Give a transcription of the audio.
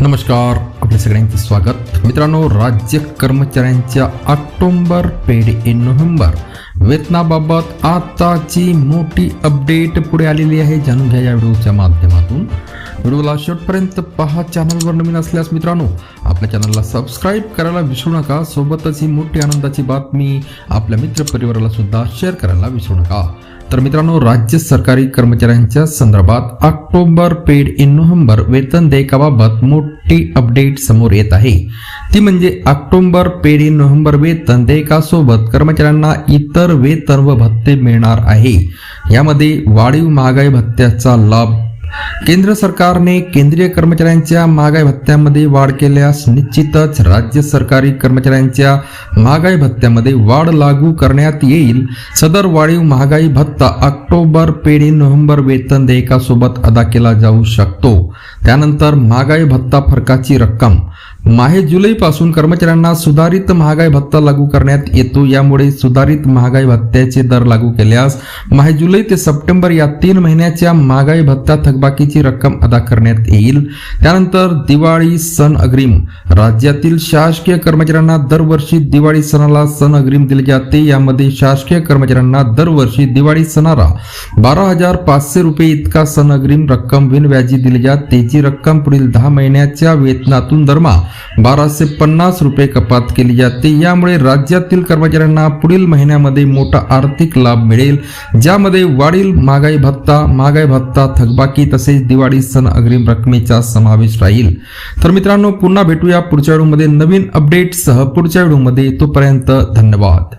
नमस्कार आपल्या सगळ्यांचे स्वागत. मित्रांनो राज्य कर्मचाऱ्यांच्या ऑक्टोंबर पेड इन नोव्हेंबर. वेतनाबाबत आताची मोठी अपडेट पुढे आलेली आहे. जाणून घ्या या व्हिडिओच्या माध्यमातून. व्हिडिओला शेवटपर्यंत पहा. चॅनलवर नवीन असल्यास मित्रांनो आपल्या चॅनलला सबस्क्राईब करायला विसरू नका. सोबतच ही मोठी आनंदाची बातमी आपल्या मित्रपरिवाराला सुद्धा शेअर करायला विसरू नका. तर मित्रांनो राज्य सरकारी कर्मचाऱ्यांच्या संदर्भात ऑक्टोबर पेड इन नोव्हेंबर वेतन देयकाबाबत मोठी अपडेट समोर येत आहे. ती म्हणजे ऑक्टोबर पेड इन नोव्हेंबर वेतन देयकासोबत कर्मचाऱ्यांना इतर वेतन व भत्ते मिळणार आहे. यामध्ये वाढीव महागाई भत्त्याचा लाभ केंद्र सरकारने केंद्रीय कर्मचाऱ्यांच्या महागाई भत्त्यामध्ये वाढ केल्यास निश्चितच राज्य सरकारी कर्मचाऱ्यांच्या महागाई भत्त्यामध्ये वाढ लागू करण्यात येईल. सदर वाढीव महागाई भत्ता ऑक्टोबर पेढी नोव्हेंबर वेतन देयकासोबत अदा केला जाऊ शकतो. त्यानंतर महागाई भत्ता फरकाची रक्कम माहे जुलैपासून कर्मचाऱ्यांना सुधारित महागाई भत्ता लागू करण्यात येतो. यामुळे सुधारित महागाई भत्त्याचे दर लागू केल्यास माहे जुलै ते सप्टेंबर या तीन महिन्याच्या महागाई भत्ता थकबाकीची रक्कम अदा करण्यात येईल. त्यानंतर दिवाळी सण अग्रिम. राज्यातील शासकीय कर्मचाऱ्यांना दरवर्षी दिवाळी सणाला सण अग्रिम दिले जाते. यामध्ये शासकीय कर्मचाऱ्यांना दरवर्षी दिवाळी सणाला बारा हजार पाचशे रुपये इतका सण अग्रिम रक्कम बिनव्याजी दिली जाते. जी रक्कम पुढील दहा महिन्याच्या वेतनातून दरमा बाराशे पन्नास रुपये कपात केली जाते. यामुळे राज्यातील कर्मचाऱ्यांना पुढील महिन्यामध्ये मोठा आर्थिक लाभ मिळेल. ज्यामध्ये वाढील महागाई भत्ता महागाई भत्ता थकबाकी तसेच दिवाळी सण अग्रिम रकमेचा समावेश राहील. तर मित्रांनो पुन्हा भेटूया पुढच्या व्हिडिओमध्ये. नवीन अपडेटसह पुढच्या व्हिडिओमध्ये. तोपर्यंत धन्यवाद.